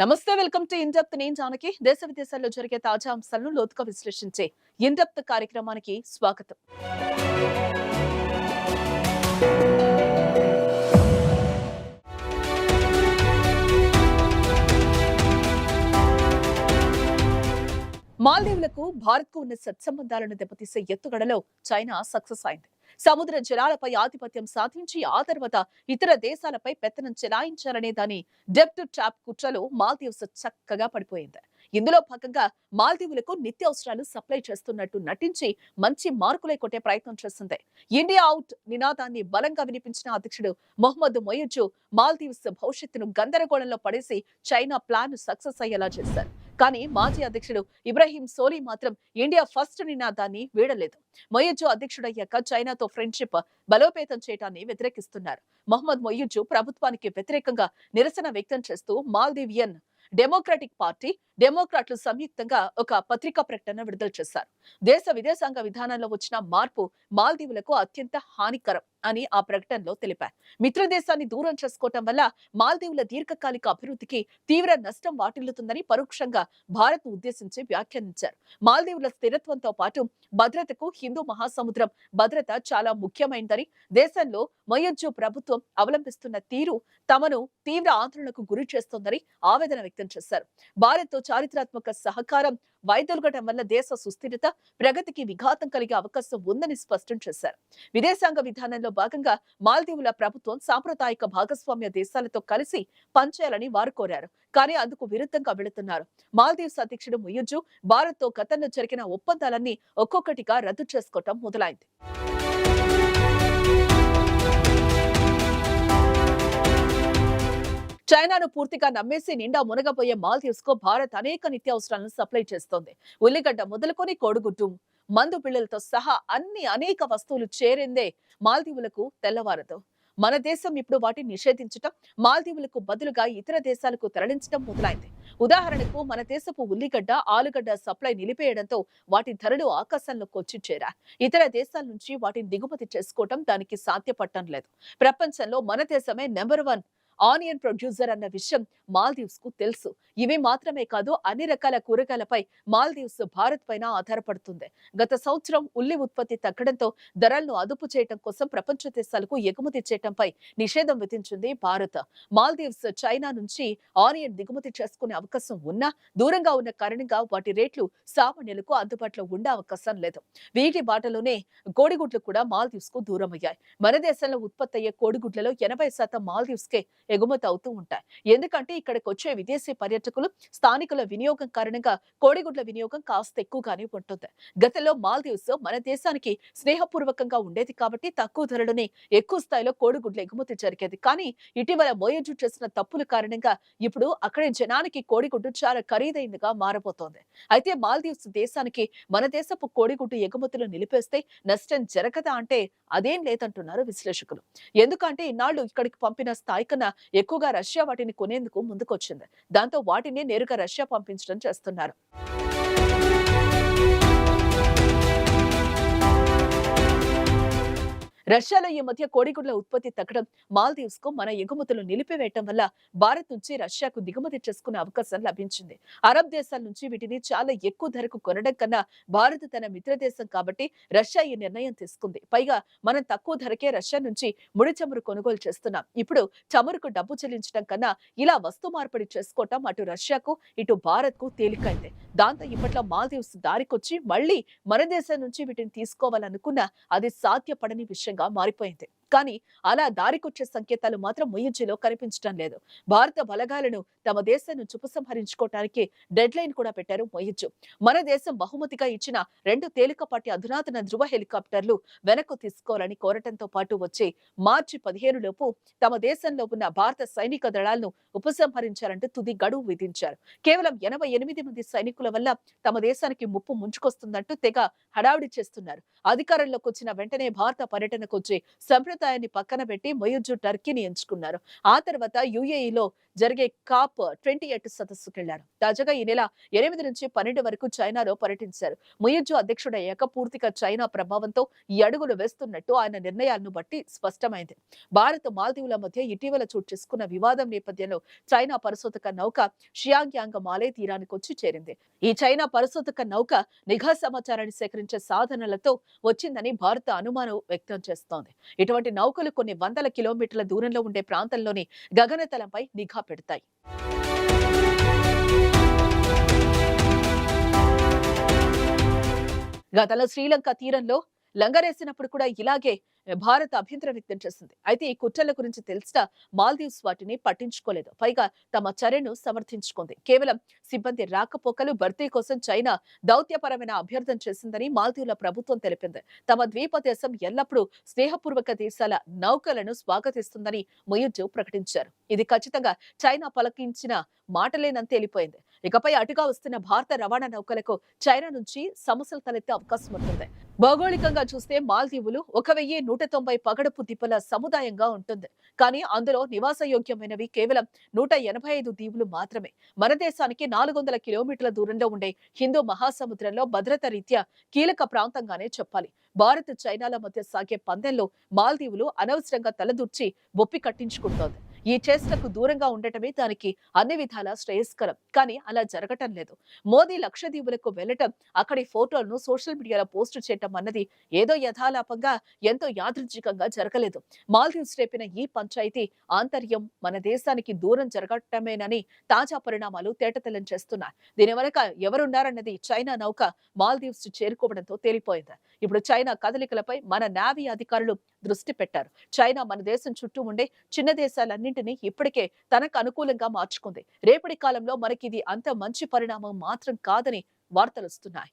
నమస్తే welcome to in-depth నేను జానకి. దేశ విదేశాల్లో జరిగే తాజా అంశాలను లోతుగా విశ్లేషించే ఇండెప్త్ కార్యక్రమానికి స్వాగతం. మాల్దీవులకు భారత్కు ఉన్న సత్సంబంధాలను దెబ్బతీసే ఎత్తుగడలో చైనా సక్సెస్ అయింది. సముద్ర జలాలపై ఆధిపత్యం సాధించి ఆ తర్వాత ఇతర దేశాలపై పెత్తనం చెలాయించారనే దాని డెప్ట్ ట్రాప్ కుట్రలో మాల్దీవ్స్ చక్కగా పడిపోయింది. ఇందులో భాగంగా మాల్దీవులకు నిత్యావసరాలు సప్లై చేస్తున్నట్టు నటించి మంచి మార్కులే కొట్టే ప్రయత్నం చేస్తుంది ఇండియా అవుట్ నినాదాన్ని బలంగా వినిపించిన అధ్యక్షుడు మొహమ్మద్ మొయజు మాల్దీవ్స్ భవిష్యత్తును గందరగోళంలో పడేసి చైనా ప్లాన్ సక్సెస్ అయ్యేలా చేశారు. కానీ మాజీ అధ్యక్షుడు ఇబ్రాహీం సోలీ మాత్రం ఇండియా ఫస్ట్ నినాదాన్ని వీడలేదు. మొయ్యజు అధ్యక్షుడయ్యాక చైనాతో ఫ్రెండ్షిప్ బలోపేతం చేయడాన్ని వ్యతిరేకిస్తున్నారు. మొహమ్మద్ మొయ్యజు ప్రభుత్వానికి వ్యతిరేకంగా నిరసన వ్యక్తం చేస్తూ మాల్దీవియన్ డెమోక్రటిక్ పార్టీ డెమోక్రాట్లు సంయుక్తంగా ఒక పత్రికా ప్రకటన విడుదల చేశారు. దేశ విదేశాంగ విధానంలో వచ్చిన మార్పు మాల్దీవులకు అత్యంత హానికరం. అని ఆ ప్రకటనలో తెలిపారు. మిత్రదేశాన్ని దూరం చేసుకోవటం వల్ల మాల్దీవుల దీర్ఘకాలిక అభివృద్ధికి తీవ్ర నష్టం వాటిల్లుతుందని పరోక్షంగా భారత్ ఉద్దేశించి వ్యాఖ్యానించారు. మాల్దీవుల స్థిరత్వంతో పాటు భద్రతకు హిందూ మహాసముద్రం భద్రత చాలా ముఖ్యమైనదని దేశంలో మొయజ్జు ప్రభుత్వం అవలంబిస్తున్న తీరు తమను తీవ్ర ఆందోళనకు గురి చేస్తోందని ఆవేదన వ్యక్తం చేశారు. భారత్తో చారిత్రాత్మక సహకారం వైదొలగడం వల్ల దేశ సుస్థిరత ప్రగతికి విఘాతం కలిగే అవకాశం ఉందని స్పష్టం చేశారు. విదేశాంగ విధానంలో భాగంగా మాల్దీవుల ప్రభుత్వం సాంప్రదాయిక భాగస్వామ్య దేశాలతో కలిసి పనిచేయాలని వారు కోరారు. కానీ అందుకు విరుద్ధంగా వెళుతున్నారు. మాల్దీవ్స్ అధ్యక్షుడు ముయుజు భారత్తో గతంలో జరిగిన ఒప్పందాలన్నీ ఒక్కొక్కటిగా రద్దు చేసుకోవటం మొదలైంది. చైనాను పూర్తిగా నమ్మేసి నిండా మునగబోయే మాల్దీవ్స్కు భారత్ అనేక నిత్యావసరాలను సప్లై చేస్తోంది. ఉల్లిగడ్డ మొదలుకొని కోడిగుడ్డు మందు పిల్లలతో సహా అన్ని అనేక వస్తువులు చేరిందే మాల్దీవులకు తెల్లవారదు. మన దేశం ఇప్పుడు వాటిని నిషేధించటం మాల్దీవులకు బదులుగా ఇతర దేశాలకు తరలించడం మొదలైంది. ఉదాహరణకు మన దేశపు ఉల్లిగడ్డ ఆలుగడ్డ సప్లై నిలిపేయడంతో వాటి ధరలు ఆకాశంలోకి వచ్చి చేరా. ఇతర దేశాల నుంచి వాటిని దిగుమతి చేసుకోవటం దానికి సాధ్యపడటం లేదు. ప్రపంచంలో మన దేశమే నెంబర్ వన్ ఆనియన్ ప్రొడ్యూసర్ అన్న విషయం మాల్దీవ్స్కు తెలుసు. ఇవి మాత్రమే కాదు అన్ని రకాల కూరగాయలపై మాల్దీవ్స్ భారత్ పైన ఆధారపడుతుంది. గత సంవత్సరం ఉల్లి ఉత్పత్తి తగ్గడంతో ధరలను అదుపు చేయడం కోసం ప్రపంచ దేశాలకు ఎగుమతి చేయడంపై నిషేధం విధించింది భారత్. మాల్దీవ్స్ చైనా నుంచి ఆనియన్ దిగుమతి చేసుకునే అవకాశం ఉన్నా దూరంగా ఉన్న కారణంగా వాటి రేట్లు సామాన్యులకు అందుబాటులో ఉండే అవకాశం లేదు. వీటి బాటలోనే కోడిగుడ్లు కూడా మాల్దీవ్స్కు దూరం అయ్యాయి మన దేశంలో ఉత్పత్తి అయ్యే కోడిగుడ్లలో ఎనభై శాతం మాల్దీవ్స్ కే ఎగుమతి అవుతూ ఉంటాయి. ఎందుకంటే ఇక్కడికి వచ్చే విదేశీ పర్యాటకులు స్థానికుల వినియోగం కారణంగా కోడిగుడ్ల వినియోగం కాస్త ఎక్కువగానే ఉంటుంది. గతంలో మాల్దీవ్స్ మన దేశానికి స్నేహపూర్వకంగా ఉండేది కాబట్టి తక్కువ ధరలోనే ఎక్కువ స్థాయిలో కోడిగుడ్ల ఎగుమతి జరిగేది. కానీ ఇటీవల మోయజు చేసిన తప్పుల కారణంగా ఇప్పుడు అక్కడి జనానికి కోడిగుడ్డు చాలా ఖరీదైనదిగా మారబోతోంది. అయితే మాల్దీవ్స్ దేశానికి మన దేశపు కోడిగుడ్డు ఎగుమతులు నిలిపేస్తే నష్టం జరగదా అంటే అదేం లేదంటున్నారు విశ్లేషకులు. ఎందుకంటే ఇన్నాళ్ళు ఇక్కడికి పంపిన స్థాయి కన్నా ఎక్కువగా రష్యా వాటిని కొనేందుకు ముందుకొచ్చింది. దాంతో వాటిని నేరుగా రష్యా పంపించడం చేస్తున్నారు. రష్యాలో ఈ మధ్య కోడిగుడ్ల ఉత్పత్తి తగ్గడం మాల్దీవ్స్కు మన ఎగుమతులు నిలిపివేయటం వల్ల భారత్ నుంచి రష్యాకు దిగుమతి చేసుకునే అవకాశం లభించింది. అరబ్ దేశాల నుంచి వీటిని చాలా ఎక్కువ ధరకు కొనడం కన్నా భారత్ తన మిత్రదేశం కాబట్టి రష్యా ఈ నిర్ణయం తీసుకుంది. పైగా మనం తక్కువ ధరకే రష్యా నుంచి ముడి చమురు కొనుగోలు చేస్తున్నాం. ఇప్పుడు చమురుకు డబ్బు చెల్లించడం కన్నా ఇలా వస్తు మార్పిడి చేసుకోవటం అటు రష్యాకు ఇటు భారత్కు తేలికైంది. దాంతో ఇప్పట్లో మాల్దీవ్స్ దారికొచ్చి మళ్ళీ మన దేశం నుంచి వీటిని తీసుకోవాలనుకున్నా అది సాధ్యపడని విషయం విషయంగా మారిపోయింది. కానీ అలా దారికొచ్చే సంకేతాలు మాత్రం ముయ్యంజిలో కనిపించడం లేదు. భారత బలగాలను తమ దేశాన్ని చుపసంహరించుకోవటానికి డెడ్ లైన్ కూడా పెట్టారు మొయ్యజ్జు మన దేశం బహుమతిగా ఇచ్చిన రెండు తేలికపాటి అధునాతన ధృవ హెలికాప్టర్లు వెనక్కు తీసుకోవాలని కోరటంతో పాటు వచ్చే మార్చి పదిహేను లోపు తమ దేశంలో ఉన్న భారత సైనిక దళాలను ఉపసంహరించాలంటూ తుది గడువు విధించారు. కేవలం ఎనభై ఎనిమిది మంది సైనికుల వల్ల తమ దేశానికి ముప్పు ముంచుకొస్తుందంటూ తెగ హడావిడి చేస్తున్నారు. అధికారంలోకి వచ్చిన వెంటనే భారత పర్యటనకు వచ్చే సంప్రదాయాన్ని పక్కన పెట్టి మొయ్యుజ్జు టర్కీని ఎంచుకున్నారు. ఆ తర్వాత యుఏఈలో జరిగే కాప్ ట్వంటీ ఎయిట్ సదస్సుకెళ్ళారు. తాజాగా ఈ నెల ఎనిమిది నుంచి పన్నెండు వరకు చైనాలో పర్యటించారు. ముయజ్జు అధ్యక్షుడయ్యాక పూర్తిగా చైనా ప్రభావంతో ఈ అడుగులు వేస్తున్నట్టు ఆయన నిర్ణయాలను బట్టి స్పష్టమైంది. భారత్ మాల్దీవుల మధ్య ఇటీవల చోటు చేసుకున్న వివాదం నేపథ్యంలో చైనా పరిశోధక నౌక షియాంగ్యాంగ్ మాలే తీరానికి వచ్చి చేరింది. ఈ చైనా పరిశోధక నౌక నిఘా సమాచారాన్ని సేకరించే సాధనలతో వచ్చిందని భారత అనుమానం వ్యక్తం చేస్తోంది. ఇటువంటి నౌకలు కొన్ని వందల కిలోమీటర్ల దూరంలో ఉండే ప్రాంతంలోని గగనతలంపై నిఘా పెడతాయి. గతంలో శ్రీలంక తీరంలో లంగరేసినప్పుడు కూడా ఇలాగే భారత్ అభ్యంతరం వ్యక్తం చేసింది అయితే ఈ కుట్రల గురించి తెలిసిన మాల్దీవ్స్ వాటిని పట్టించుకోలేదు. పైగా తమ చర్యను సమర్థించుకుంది. కేవలం సిబ్బంది రాకపోకలు భర్తీ కోసం చైనా దౌత్యపరమైన అభ్యర్థన చేసిందని మాల్దీవుల ప్రభుత్వం తెలిపింది. తమ ద్వీప దేశం ఎల్లప్పుడూ స్నేహపూర్వక దేశాల నౌకలను స్వాగతిస్తుందని ముయుజ్జు ప్రకటించారు. ఇది ఖచ్చితంగా చైనా పలకించిన మాటలేనని తేలిపోయింది ఇకపై అటుగా వస్తున్న భారత రవాణా నౌకలకు చైనా నుంచి సమస్యలు తలెత్తే అవకాశం ఉంటుంది. భౌగోళికంగా చూస్తే మాల్దీవులు ఒక వెయ్యి నూట తొంభై పగడపు దిబ్బల సముదాయంగా ఉంటుంది. కానీ అందులో నివాసయోగ్యమైనవి కేవలం నూట ఎనభై ఐదు దీవులు మాత్రమే. మన దేశానికి నాలుగు వందల కిలోమీటర్ల దూరంలో ఉండే హిందూ మహాసముద్రంలో భద్రత రీత్యా కీలక ప్రాంతంగానే చెప్పాలి. భారత్ చైనాల మధ్య సాగే పందెంలో మాల్దీవులు అనవసరంగా తలదూర్చి బొప్పి కట్టించుకుంటోంది. ఈ చేష్టకు దూరంగా ఉండటమే దానికి అన్ని విధాలా శ్రేయస్కరం. కానీ అలా జరగటం లేదు. మోదీ లక్షద్వీపులకు వెళ్ళటం అక్కడి ఫోటోలను సోషల్ మీడియాలో పోస్టు చేయటం అన్నది ఏదో యథాలాపంగా ఎంతో యాదృచ్ఛికంగా జరగలేదు. మాల్దీవ్స్ రేపిన ఈ పంచాయతీ ఆంతర్యం మన దేశానికి దూరం జరగటమేనని తాజా పరిణామాలు తేటతెల్లం చేస్తున్నాయి. దీని వెనక ఎవరున్నారన్నది చైనా నౌక మాల్దీవ్స్ చేరుకోవడంతో తేలిపోయింది. ఇప్పుడు చైనా కదలికలపై మన నావీ అధికారులు దృష్టి పెట్టారు. చైనా మన దేశం చుట్టూ ఉండే చిన్న దేశాలన్నింటినీ ఇప్పటికే తనకు అనుకూలంగా మార్చుకుంది. రేపటి కాలంలో మనకి ఇది అంత మంచి పరిణామం మాత్రం కాదని వార్తలు వస్తున్నాయి